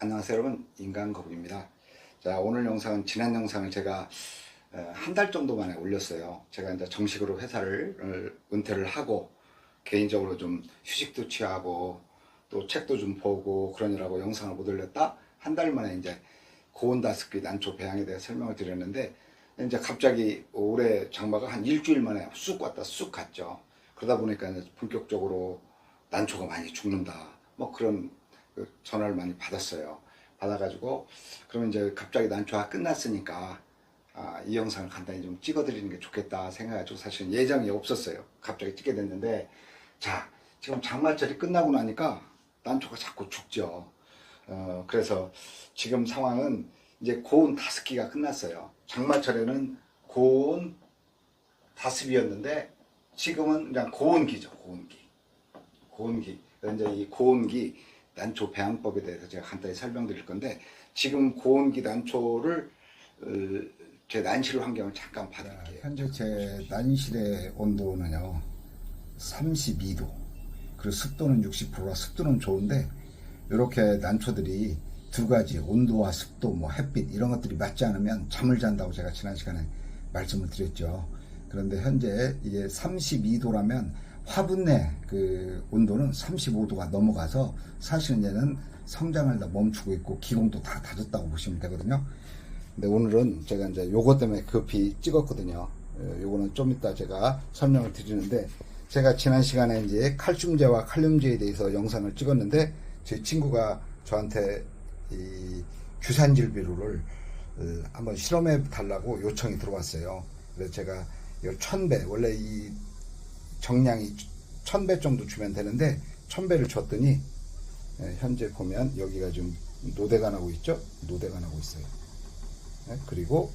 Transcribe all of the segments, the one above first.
안녕하세요 여러분. 인간거북입니다. 자 오늘 영상은 지난 영상을 제가 한 달 정도 만에 올렸어요. 제가 이제 정식으로 회사를 어, 은퇴를 하고 개인적으로 좀 휴식도 취하고 또 책도 좀 보고 그러느라고 영상을 못 올렸다? 한 달 만에 이제 고온다스키 난초 배양에 대해 설명을 드렸는데 이제 갑자기 올해 장마가 한 일주일 만에 쑥 왔다 쑥 갔죠. 그러다 보니까 본격적으로 난초가 많이 죽는다. 뭐 그런 그 전화를 많이 받았어요. 받아가지고 그러면 이제 갑자기 난초가 끝났으니까 아, 이 영상을 간단히 좀 찍어드리는 게 좋겠다 생각해가지고 사실은 예정이 없었어요. 갑자기 찍게 됐는데 자 지금 장마철이 끝나고 나니까 난초가 자꾸 죽죠. 어, 그래서 지금 상황은 이제 고온 다습기가 끝났어요. 장마철에는 고온 다습이었는데 지금은 그냥 고온기죠. 고온기. 고온기. 이제 이 고온기 난초 배양법에 대해서 제가 간단히 설명드릴 건데 지금 고온기 난초를 어, 제 난실 환경을 잠깐 봐드릴게요. 현재 제 난실의 온도는요 32도 그리고 습도는 60%라 습도는 좋은데 이렇게 난초들이 두 가지 온도와 습도 뭐 햇빛 이런 것들이 맞지 않으면 잠을 잔다고 제가 지난 시간에 말씀을 드렸죠. 그런데 현재 이게 32도라면 화분 내 그 온도는 35도가 넘어가서 사실은 얘는 성장을 다 멈추고 있고 기공도 다 닫았다고 보시면 되거든요. 근데 오늘은 제가 이제 요거 때문에 급히 찍었거든요. 어, 요거는 좀 이따 제가 설명을 드리는데 제가 지난 시간에 이제 칼슘제와 칼륨제에 대해서 영상을 찍었는데 제 친구가 저한테 이 규산질 비료를 어, 한번 실험해 달라고 요청이 들어왔어요. 그래서 제가 이 천배 원래 이 정량이 천배 정도 주면 되는데 천 배를 줬더니 예, 현재 보면 여기가 지금 노대가 나고 있죠? 노대가 나고 있어요. 예, 그리고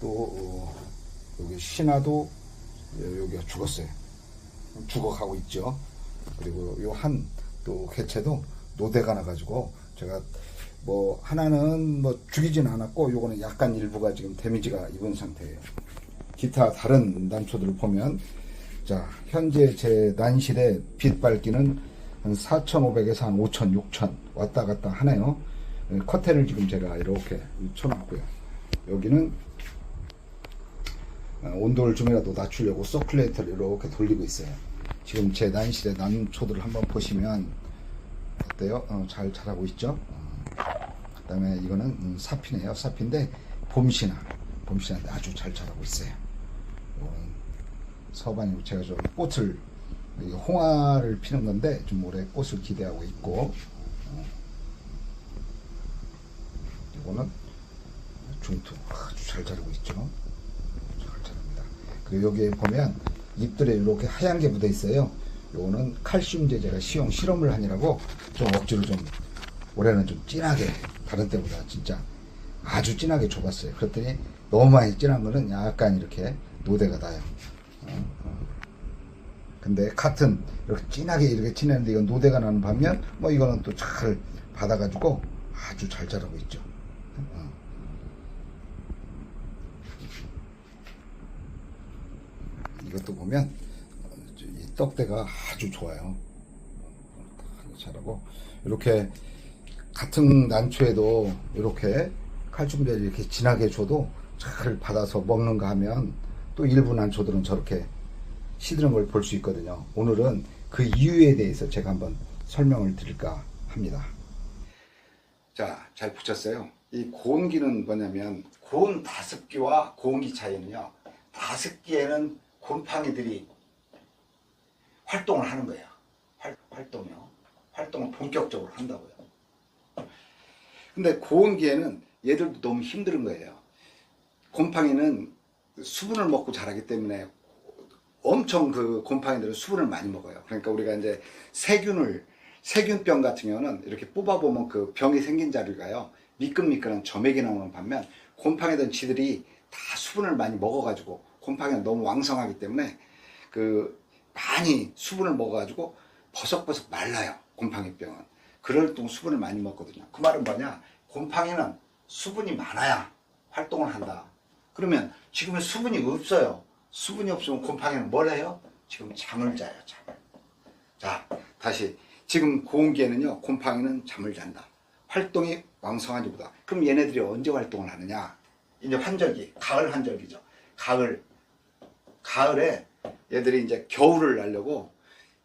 또 어, 여기 신화도 예, 여기가 죽었어요. 죽어가고 있죠. 그리고 요 한 또 개체도 노대가 나가지고 제가 뭐 하나는 뭐 죽이진 않았고 요거는 약간 일부가 지금 데미지가 입은 상태예요. 기타 다른 난초들을 보면 자 현재 제 난실의 빛 밝기는 한 4,500에서 한 5,000, 6,000 왔다 갔다 하네요. 예, 커튼을 지금 제가 이렇게 쳐놨고요. 여기는 어, 온도를 좀이라도 낮추려고 서큘레이터를 이렇게 돌리고 있어요. 지금 제 난실의 난초들을 한번 보시면 어때요? 어, 잘 자라고 있죠? 그 다음에 이거는 음, 사피네요. 사피인데 봄신화. 봄신화인데 아주 잘 자라고 있어요. 서반이고 제가 좀 꽃을 홍화를 피는 건데 좀 올해 꽃을 기대하고 있고 어. 이거는 중투 아주 잘 자라고 있죠. 잘 자랍니다. 그리고 여기에 보면 잎들에 이렇게 하얀 게 묻어 있어요. 요거는 칼슘 제 제가 시용 실험을 하느라고 좀 억지로 좀 올해는 좀 진하게 다른 때보다 진짜 아주 진하게 줘봤어요. 그랬더니 너무 많이 진한 거는 약간 이렇게 노대가 나요. 근데 같은 이렇게 진하게 이렇게 지내는데 이건 노대가 나는 반면 뭐 이거는 또 잘 받아가지고 아주 잘 자라고 있죠. 어. 이것도 보면 어, 이 떡대가 아주 좋아요. 잘하고 이렇게 같은 난초에도 이렇게 칼슘제를 이렇게 진하게 줘도 잘 받아서 먹는가 하면 또 일부 난초들은 저렇게 시드는 걸 볼 수 있거든요. 오늘은 그 이유에 대해서 제가 한번 설명을 드릴까 합니다. 자, 잘 붙였어요. 이 고온기는 뭐냐면 고온 다습기와 고온기 차이는요. 다습기에는 곰팡이들이 활동을 하는 거예요. 활, 활동이요. 활동을 본격적으로 한다고요. 근데 고온기에는 얘들도 너무 힘든 거예요. 곰팡이는 수분을 먹고 자라기 때문에 엄청 그 곰팡이들은 수분을 많이 먹어요. 그러니까 우리가 이제 세균을 세균병 같은 경우는 이렇게 뽑아보면 그 병이 생긴 자리가요. 미끈미끈한 점액이 나오는 반면 곰팡이든 쥐들이 다 수분을 많이 먹어가지고 곰팡이가 너무 왕성하기 때문에 그 많이 수분을 먹어가지고 버석버석 말라요. 곰팡이병은. 그럴 때 수분을 많이 먹거든요. 그 말은 뭐냐? 곰팡이는 수분이 많아야 활동을 한다. 그러면 지금은 수분이 없어요. 수분이 없으면 곰팡이는 뭘 해요? 지금 잠을 자요, 잠을. 자, 다시. 지금 고온기에는요, 곰팡이는 잠을 잔다. 활동이 왕성하지 보다 그럼 얘네들이 언제 활동을 하느냐 이제 환절기 가을 환절기죠 가을 가을에 얘들이 이제 겨울을 나려고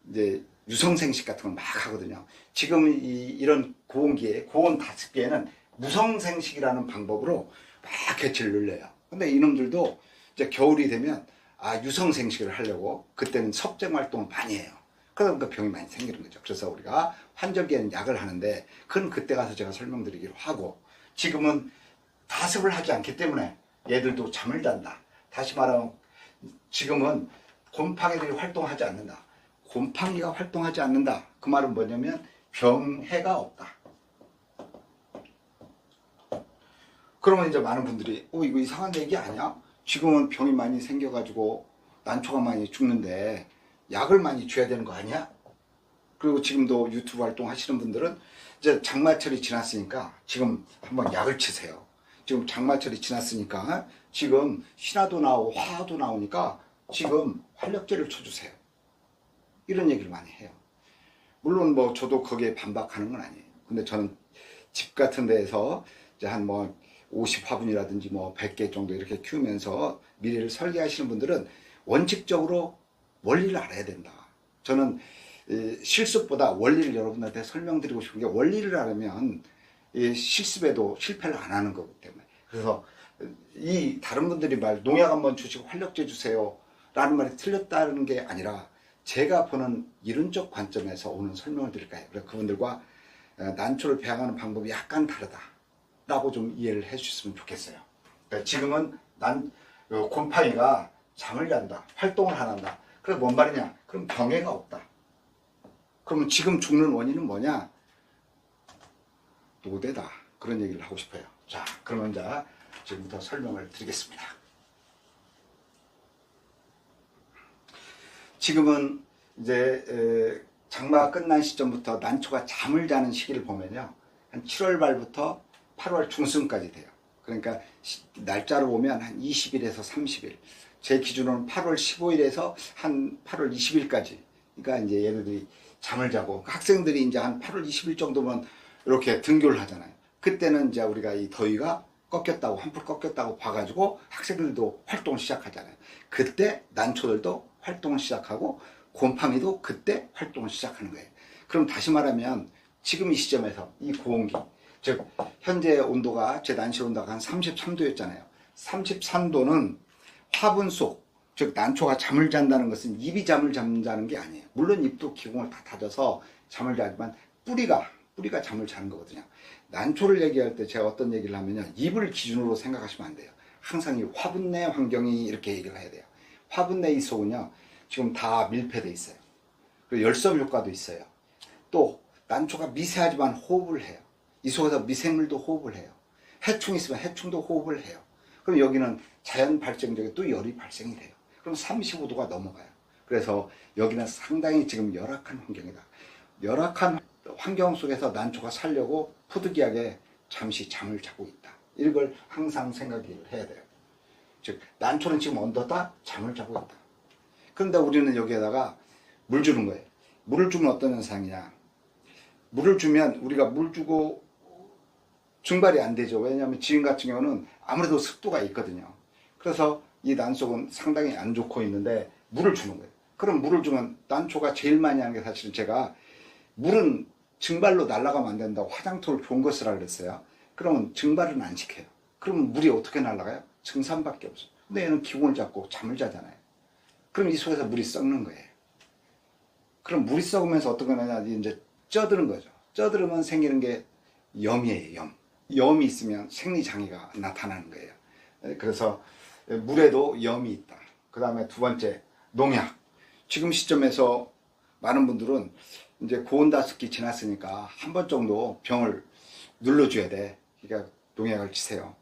이제 유성생식 같은 걸 막 하거든요 지금 이, 이런 고온기에 고온 다습기에는 무성생식이라는 방법으로 막 개체를 늘려요 근데 이놈들도 이제 겨울이 되면 아 유성생식을 하려고 그때는 섭쟁 활동을 많이 해요 그러다 보니까 병이 많이 생기는 거죠. 그래서 우리가 환절기에는 약을 하는데 그건 그때 가서 제가 설명드리기로 하고 지금은 다습을 하지 않기 때문에 얘들도 잠을 잔다. 다시 말하면 지금은 곰팡이들이 활동하지 않는다. 곰팡이가 활동하지 않는다. 그 말은 뭐냐면 병해가 없다. 그러면 이제 많은 분들이 어 이거 이상한 얘기 아니야? 지금은 병이 많이 생겨가지고 난초가 많이 죽는데 약을 많이 줘야 되는 거 아니야? 그리고 지금도 유튜브 활동 하시는 분들은 이제 장마철이 지났으니까 지금 한번 약을 치세요. 지금 장마철이 지났으니까 지금 신화도 나오고 화도 나오니까 지금 활력제를 쳐주세요. 이런 얘기를 많이 해요. 물론 뭐 저도 거기에 반박하는 건 아니에요. 근데 저는 집 같은 데에서 이제 한 뭐 50 화분이라든지 뭐 100개 정도 이렇게 키우면서 미래를 설계하시는 분들은 원칙적으로 원리를 알아야 된다. 저는 이 실습보다 원리를 여러분한테 설명드리고 싶은 게 원리를 알으면 이 실습에도 실패를 안 하는 거기 때문에 그래서 이 다른 분들이 말 농약 한번 주시고 활력제 주세요 라는 말이 틀렸다는 게 아니라 제가 보는 이론적 관점에서 오는 설명을 드릴까요? 그래서 그분들과 어, 난초를 배양하는 방법이 약간 다르다 라고 좀 이해를 해 주셨으면 좋겠어요 그러니까 지금은 난 어, 곰팡이가 잠을 잔다 활동을 안 한다 그래 뭔 말이냐? 그럼 병해가 없다. 그러면 지금 죽는 원인은 뭐냐? 노대다. 그런 얘기를 하고 싶어요. 자, 그러면 이제 지금부터 설명을 드리겠습니다. 지금은 이제 에, 장마가 끝난 시점부터 난초가 잠을 자는 시기를 보면요. 한 7월 말부터 8월 중순까지 돼요. 그러니까 시- 날짜로 보면 한 20일에서 30일. 제 기준으로는 8월 15일에서 한 8월 20일까지. 그러니까 이제 얘네들이 잠을 자고 학생들이 이제 한 8월 20일 정도면 이렇게 등교를 하잖아요. 그때는 이제 우리가 이 더위가 꺾였다고 한풀 꺾였다고 봐가지고 학생들도 활동을 시작하잖아요. 그때 난초들도 활동을 시작하고 곰팡이도 그때 활동을 시작하는 거예요. 그럼 다시 말하면 지금 이 시점에서 이 고온기 즉 현재 온도가 제 난실 온도가 한 33도였잖아요. 33도는 화분 속, 즉 난초가 잠을 잔다는 것은 잎이 잠을 잠자는 게 아니에요. 물론 잎도 기공을 다 다져서 잠을 자지만 뿌리가 뿌리가 잠을 자는 거거든요. 난초를 얘기할 때 제가 어떤 얘기를 하면요. 잎을 기준으로 생각하시면 안 돼요. 항상 이 화분 내 환경이 이렇게 얘기를 해야 돼요. 화분 내 이 속은요. 지금 다 밀폐돼 있어요. 그리고 열섬 효과도 있어요. 또 난초가 미세하지만 호흡을 해요. 이 속에서 미생물도 호흡을 해요. 해충이 있으면 해충도 호흡을 해요. 그럼 여기는 자연 발생적인 또 열이 발생이 돼요. 그럼 35도가 넘어가요. 그래서 여기는 상당히 지금 열악한 환경이다. 열악한 환경 속에서 난초가 살려고 푸드기하게 잠시 잠을 자고 있다. 이걸 항상 생각을 해야 돼요. 즉 난초는 지금 언더다 잠을 자고 있다. 그런데 우리는 여기에다가 물 주는 거예요. 물을 주면 어떤 현상이냐? 물을 주면 우리가 물 주고 증발이 안 되죠. 왜냐하면 지금 같은 경우는 아무래도 습도가 있거든요. 그래서 이 난속은 상당히 안 좋고 있는데 물을 주는 거예요. 그럼 물을 주면 난초가 제일 많이 하는 게 사실은 제가 물은 증발로 날아가면 안 된다고 화장토를 좋은 거 쓰라 그랬어요. 그러면 증발은 안 시켜요. 그러면 물이 어떻게 날아가요? 증산밖에 없어요. 근데 얘는 기공을 잡고 잠을 자잖아요. 그럼 이 속에서 물이 썩는 거예요. 그럼 물이 썩으면서 어떻게 되냐 이제 쪄드는 거죠. 쪄들으면 생기는 게 염이에요. 염. 염이 있으면 생리장애가 나타나는 거예요. 에, 그래서 물에도 염이 있다. 그 다음에 두 번째 농약. 지금 시점에서 많은 분들은 이제 고온다습기 지났으니까 한 번 정도 병을 눌러줘야 돼. 그러니까 농약을 치세요.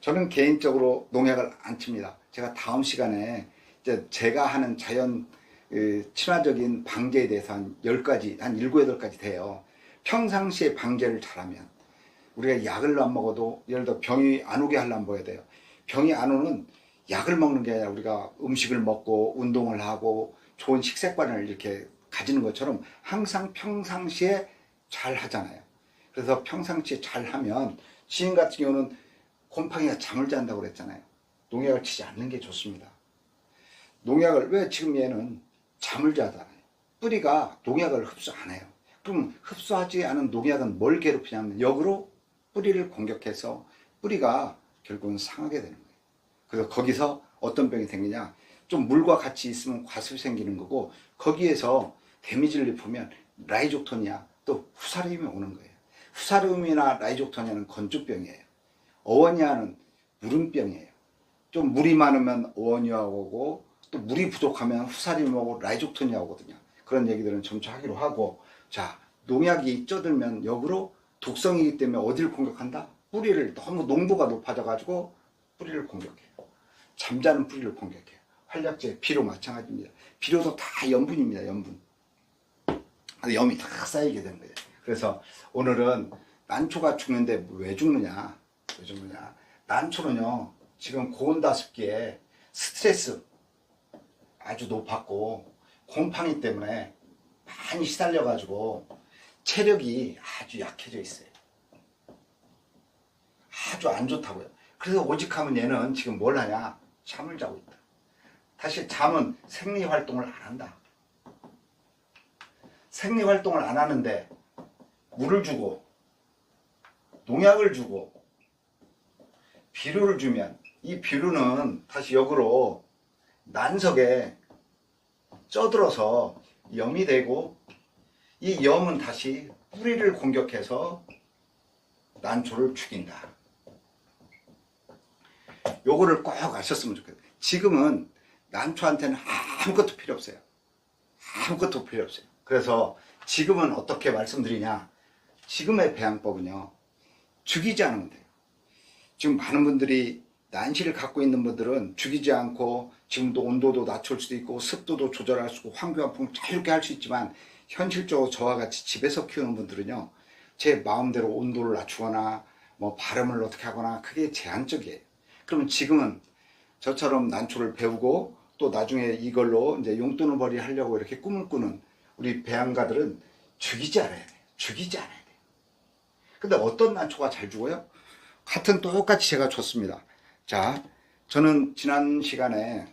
저는 개인적으로 농약을 안 칩니다. 제가 다음 시간에 이제 제가 하는 자연 그 친화적인 방제에 대해서 한 10가지, 한 7, 8가지 돼요. 평상시에 방제를 잘하면 우리가 약을 안 먹어도 예를 들어 병이 안 오게 하려면 뭐 해야 돼요? 병이 안 오는 약을 먹는 게 아니라 우리가 음식을 먹고 운동을 하고 좋은 식습관을 이렇게 가지는 것처럼 항상 평상시에 잘 하잖아요. 그래서 평상시에 잘 하면 지인 같은 경우는 곰팡이가 잠을 잔다고 그랬잖아요. 농약을 치지 않는 게 좋습니다. 농약을 왜 지금 얘는 잠을 자잖아요. 뿌리가 농약을 흡수 안 해요. 그럼 흡수하지 않은 농약은 뭘 괴롭히냐면 역으로 뿌리를 공격해서 뿌리가 결국은 상하게 되는 거예요. 그래서 거기서 어떤 병이 생기냐? 좀 물과 같이 있으면 과습이 생기는 거고 거기에서 데미지를 입으면 라이족토니아 또 후사름이 오는 거예요. 후사름이나 라이족토니아는 건조병이에요. 어원이아는 무름병이에요. 좀 물이 많으면 어원이아 오고 또 물이 부족하면 후사림이 오고 라이족토니아 오거든요. 그런 얘기들은 점차 하기로 하고 자 농약이 쪄들면 역으로 독성이기 때문에 어디를 공격한다? 뿌리를 너무 농도가 높아져 가지고 뿌리를 공격해요. 잠자는 뿌리를 공격해요. 활약제, 비료 마찬가지입니다. 비료도 다 염분입니다. 염분. 염이 다 쌓이게 되는 거예요. 그래서 오늘은 난초가 죽는데 왜 죽느냐? 왜 죽느냐? 난초는요, 지금 고온다습기에 스트레스 아주 높았고, 곰팡이 때문에 많이 시달려가지고, 체력이 아주 약해져 있어요. 아주 안 좋다고요. 그래서 오직하면 얘는 지금 뭘 하냐? 잠을 자고 있다. 사실 잠은 생리 활동을 안 한다. 생리 활동을 안 하는데 물을 주고 농약을 주고 비료를 주면 이 비료는 다시 역으로 난석에 쪄들어서 염이 되고 이 염은 다시 뿌리를 공격해서 난초를 죽인다. 요거를 꼭 아셨으면 좋겠어요. 지금은 난초한테는 아무것도 필요 없어요. 아무것도 필요 없어요. 그래서 지금은 어떻게 말씀드리냐. 지금의 배양법은요. 죽이지 않으면 돼요. 지금 많은 분들이 난시를 갖고 있는 분들은 죽이지 않고 지금도 온도도 낮출 수도 있고 습도도 조절할 수 있고 환경환풍 자유롭게 할 수 있지만 현실적으로 저와 같이 집에서 키우는 분들은요. 제 마음대로 온도를 낮추거나 뭐 발음을 어떻게 하거나 그게 제한적이에요. 그러면 지금은 저처럼 난초를 배우고 또 나중에 이걸로 이제 용돈을 벌이 하려고 이렇게 꿈을 꾸는 우리 배양가들은 죽이지 않아야 돼요. 죽이지 않아야 돼요. 근데 어떤 난초가 잘 죽어요? 같은 똑같이 제가 줬습니다. 자, 저는 지난 시간에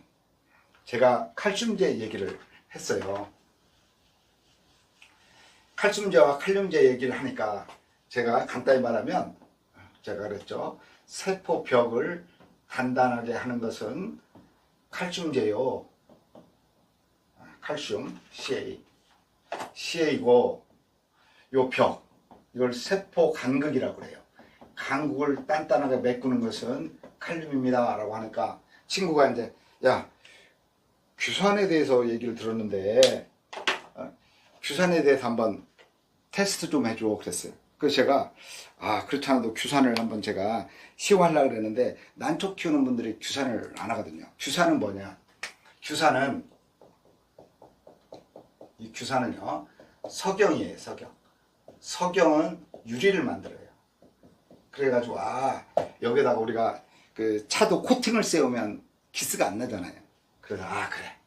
제가 칼슘제 얘기를 했어요. 칼슘제와 칼륨제 얘기를 하니까 제가 간단히 말하면 제가 그랬죠. 세포벽을 단단하게 하는 것은 칼슘제요. 칼슘 CA. CA고 요 벽, 이걸 세포 간극이라고 그래요. 간극을 단단하게 메꾸는 것은 칼륨입니다. 라고 하니까 친구가 이제 야 규산에 대해서 얘기를 들었는데 어, 규산에 대해서 한번 테스트 좀 해줘 그랬어요. 그래서 제가 아 그렇지 않아도 규산을 한번 제가 시험하려고 그랬는데 난초 키우는 분들이 규산을 안 하거든요. 규산은 뭐냐? 규산은 이 규산은요 석영이에요 석영. 석영은 유리를 만들어요. 그래가지고 아 여기다가 우리가 그 차도 코팅을 세우면 기스가 안 나잖아요. 그래서 아 그래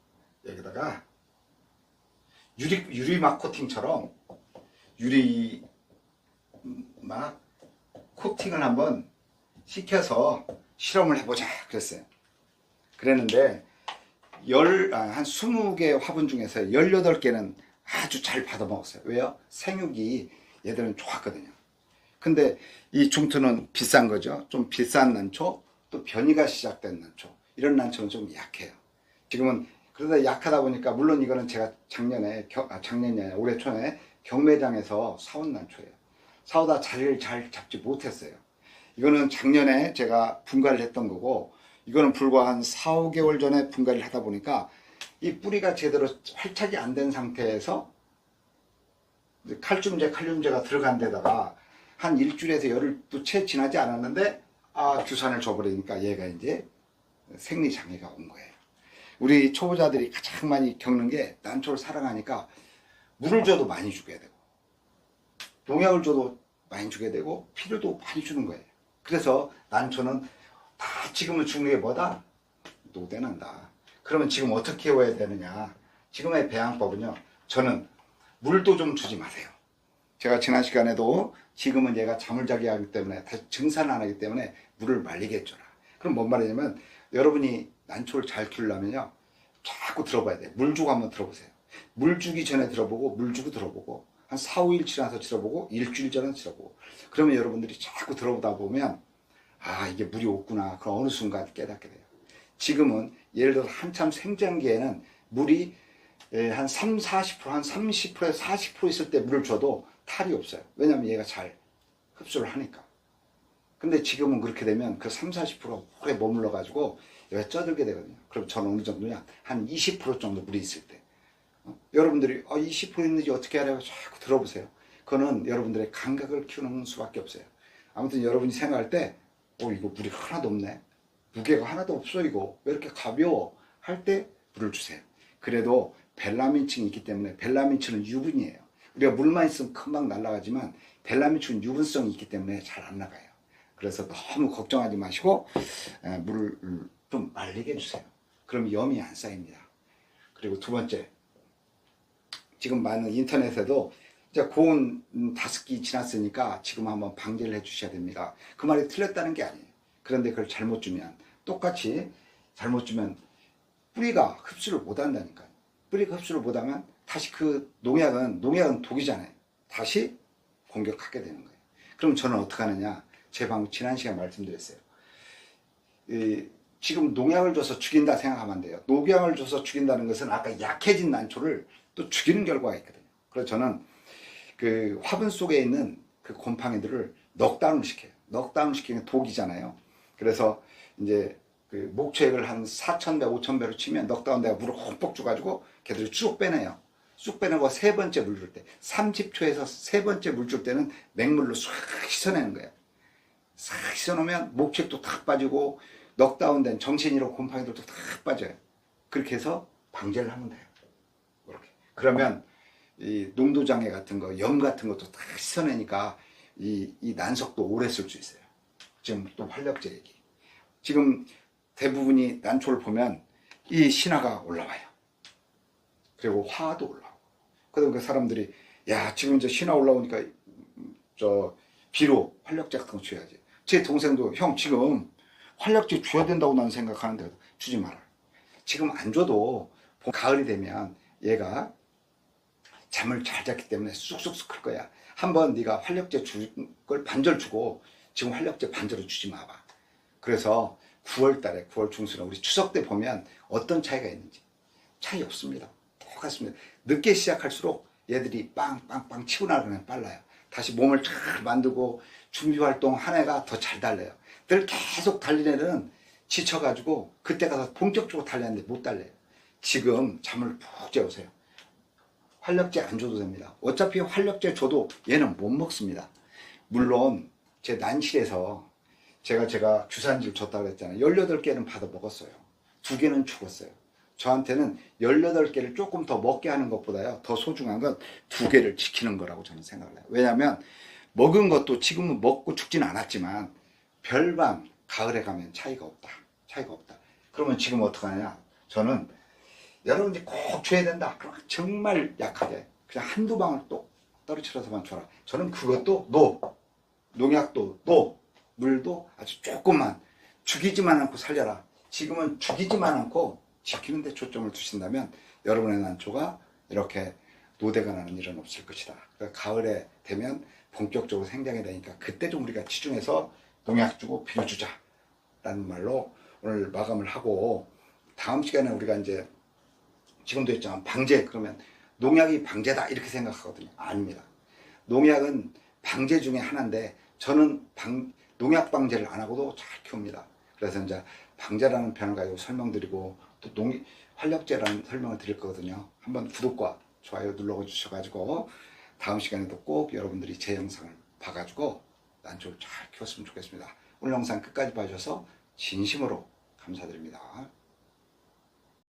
여기다가 유리 유리막 코팅처럼 유리 막 코팅을 한번 시켜서 실험을 해보자 그랬어요. 그랬는데 열, 아, 한 20개 화분 중에서 18개는 아주 잘 받아먹었어요. 왜요? 생육이 얘들은 좋았거든요. 근데 이 중투는 비싼 거죠. 좀 비싼 난초, 또 변이가 시작된 난초. 이런 난초는 좀 약해요. 지금은 그러다 약하다 보니까 물론 이거는 제가 작년에 겨, 아, 작년이 올해 초에 경매장에서 사온 난초예요. 사오다 자리를 잘 잡지 못했어요. 이거는 작년에 제가 분갈이를 했던 거고 이거는 불과 한 4, 5개월 전에 분갈이를 하다 보니까 이 뿌리가 제대로 활착이 안 된 상태에서 칼슘제, 칼륨제가 들어간 데다가 한 일주일에서 열흘도 채 지나지 않았는데 아 규산을 줘버리니까 얘가 이제 생리 장애가 온 거예요. 우리 초보자들이 가장 많이 겪는 게 난초를 사랑하니까 물을 줘도 많이 주게 되고 농약을 줘도 많이 주게 되고 필요도 많이 주는 거예요. 그래서 난초는 다 지금은 죽는 게 뭐다? 노대난다. 그러면 지금 어떻게 키워야 되느냐? 지금의 배양법은요. 저는 물도 좀 주지 마세요. 제가 지난 시간에도 지금은 얘가 잠을 자게 하기 때문에 다시 증산을 안 하기 때문에 물을 해줘라. 그럼 뭔 말이냐면 여러분이 난초를 잘 키우려면요. 자꾸 들어봐야 돼요. 물 주고 한번 들어보세요. 물 주기 전에 들어보고 물 주고 들어보고 한 4, 5일 지나서 들어보고 일주일 전에 들어보고 그러면 여러분들이 자꾸 들어보다 보면 아 이게 물이 없구나. 그럼 어느 순간 깨닫게 돼요. 지금은 예를 들어 한참 생장기에는 물이 예, 한 3, 40%, 한 30%에서 40% 있을 때 물을 줘도 탈이 없어요. 왜냐면 얘가 잘 흡수를 하니까. 근데 지금은 그렇게 되면 그 3, 40% 오래 머물러 가지고 얘가 쪄들게 되거든요. 그럼 저는 어느 정도냐? 한 20% 정도 물이 있을 때. 어? 여러분들이 어, 20% 있는지 어떻게 하려고 자꾸 들어보세요. 그거는 여러분들의 감각을 키우는 수밖에 없어요. 아무튼 여러분이 생각할 때, 어, 이거 물이 하나도 없네. 무게가 하나도 없어, 이거. 왜 이렇게 가벼워? 할 때 물을 주세요. 그래도 벨라민층이 있기 때문에 벨라민층은 유분이에요. 우리가 물만 있으면 금방 날아가지만 벨라민층은 유분성이 있기 때문에 잘 안 나가요. 그래서 너무 걱정하지 마시고 에, 물을 좀 말리게 해주세요. 그럼 염이 안 쌓입니다. 그리고 두 번째, 지금 많은 인터넷에도 이제 고온 음, 다섯 기 지났으니까 지금 한번 방제를 해 주셔야 됩니다. 그 말이 틀렸다는 게 아니에요. 그런데 그걸 잘못 주면 똑같이 잘못 주면 뿌리가 흡수를 못 한다니까요. 뿌리가 흡수를 못 하면 다시 그 농약은 농약은 독이잖아요. 다시 공격하게 되는 거예요. 그럼 저는 어떻게 하느냐? 제 방금 지난 시간에 말씀드렸어요. 이, 지금 농약을 줘서 죽인다 생각하면 안 돼요. 농약을 줘서 죽인다는 것은 아까 약해진 난초를 또 죽이는 결과가 있거든요. 그래서 저는 그 화분 속에 있는 그 곰팡이들을 넉다운 시켜요. 넉다운 시키는 독이잖아요. 그래서 이제 그 목초액을 한 4,000배, 5,000배로 치면 넉다운 내가 물을 흠뻑 줘가지고 걔들이 쭉 빼내요. 쑥 빼내고 세 번째 물 줄 때, 30초에서 세 번째 물 줄 때는 맹물로 싹 씻어내는 거예요. 싹 씻어놓으면 목책도 탁 빠지고 넉다운된 정신이로 곰팡이들도 탁 빠져요. 그렇게 해서 방제를 하면 돼요. 그렇게. 그러면 이 농도장애 같은 거, 염 같은 것도 다 씻어내니까 이, 이 난석도 오래 쓸 수 있어요. 지금 또 활력제 얘기. 지금 대부분이 난초를 보면 이 신화가 올라와요. 그리고 화도 올라오고. 그다음 그 사람들이 야 지금 이제 신화 올라오니까 저 비로 활력제 같은 거 줘야지. 제 동생도 형 지금 활력제 줘야 된다고 나는 생각하는데 주지 마라. 지금 안 줘도 봄, 가을이 되면 얘가 잠을 잘 잤기 때문에 쑥쑥쑥 클 거야. 한번 네가 활력제 줄 걸 반절 주고 지금 활력제 반절을 주지 마봐. 그래서 9월 달에 9월 중순에 우리 추석 때 보면 어떤 차이가 있는지 차이 없습니다. 똑같습니다. 늦게 시작할수록 얘들이 빵빵빵 치고 나가면 빨라요. 다시 몸을 잘 만들고 준비 활동 한 해가 더 잘 달려요. 늘 계속 달리는 애는 지쳐가지고 그때 가서 본격적으로 달렸는데 못 달려요. 지금 잠을 푹 재우세요. 활력제 안 줘도 됩니다. 어차피 활력제 줘도 얘는 못 먹습니다. 물론 제 난실에서 제가 제가 주산지를 줬다고 그랬잖아요. 18개는 받아 먹었어요. 두 개는 죽었어요. 저한테는 18개를 조금 더 먹게 하는 것보다요. 더 소중한 건 두 개를 지키는 거라고 저는 생각을 해요. 왜냐하면 먹은 것도 지금은 먹고 죽진 않았지만 별반 가을에 가면 차이가 없다. 차이가 없다. 그러면 지금 어떡하냐? 저는 여러분이 꼭 줘야 된다. 그럼 정말 약하게 그냥 한두 방울 또 떨어뜨려서만 줘라. 저는 그것도 노. 농약도 노. 물도 아주 조금만 죽이지만 않고 살려라. 지금은 죽이지만 않고 지키는 데 초점을 두신다면 여러분의 난초가 이렇게 노대가 나는 일은 없을 것이다. 그러니까 가을에 되면 본격적으로 생장이 되니까 그때 좀 우리가 치중해서 농약 주고 비료 주자. 라는 말로 오늘 마감을 하고 다음 시간에 우리가 이제 지금도 했지만 방제 그러면 농약이 방제다 이렇게 생각하거든요. 아닙니다. 농약은 방제 중에 하나인데 저는 방, 농약 방제를 안 하고도 잘 키웁니다. 그래서 이제 방제라는 표현을 가지고 설명드리고 또 농, 활력제라는 설명을 드릴 거거든요. 한번 구독과 좋아요 눌러 주셔가지고 다음 시간에도 꼭 여러분들이 제 영상을 봐가지고 난초를 잘 키웠으면 좋겠습니다. 오늘 영상 끝까지 봐주셔서 진심으로 감사드립니다.